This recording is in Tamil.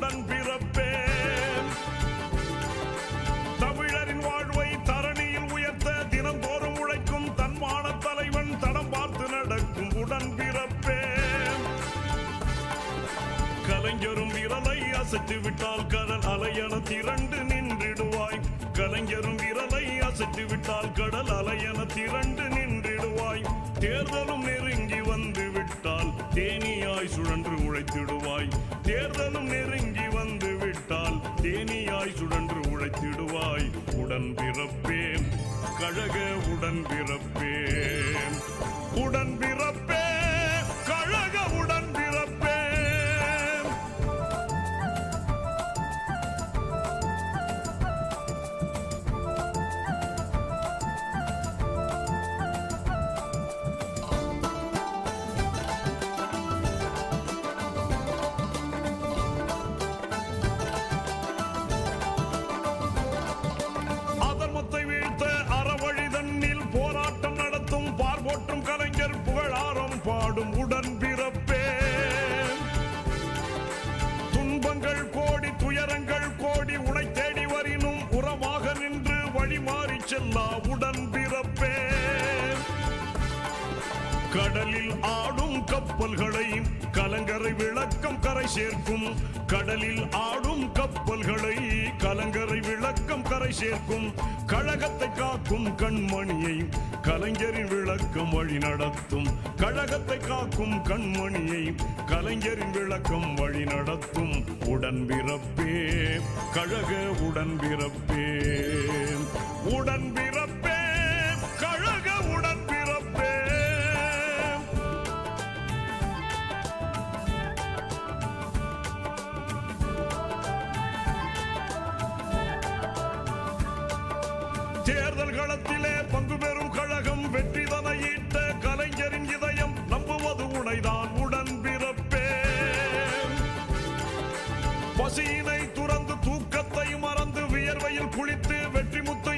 உடன் பிறப்பேன். தமிழரின் வாழ்வை தரணியில் உயர்த்த தினந்தோறும் உழைக்கும் தன்மான தலைவன் தடம் பார்த்து நடக்கும் உடன் பிறப்பேன். கலைஞரும் விரலை அசைத்து விட்டால் கடல் அலையன திரண்டு நின்றிடுவாய். கலைஞரும் விரலை அசைத்து விட்டால் கடல் அலையன திரண்டு நின்றிடுவாய். தேர்தலும் தேனியாய் சுழன்று உழைத்திடுவாய். உடன் பிறப்பேன். கழக உடன் பிறப்பேன். உடன் பிற செல்லா உடன் பிறப்பே. கடலில் ஆடும் கப்பல்களை கலங்கரை விளக்கம் கரை சேர்க்கும். கடலில் ஆடும் கப்பல்களை கலங்கரை விளக்கம் கரை சேர்க்கும். கழகத்தை காக்கும் கண்மணியை கலைஞரின் விளக்கம் வழி நடத்தும். கழகத்தை காக்கும் கண்மணியை கலைஞரின் விளக்கம் வழி நடத்தும். உடன்பிறப்பே கழக உடன்பிறப்பே தேர்தல் களத்திலே பங்கு பெறும் கழகம் வெற்றி ஈட்ட கலைஞரின் இதயம் நம்புவது உனைதான் உடன் பிறப்பே. பசியினை துறந்து தூக்கத்தை மறந்து வியர்வையில் குளித்து வெற்றி முத்து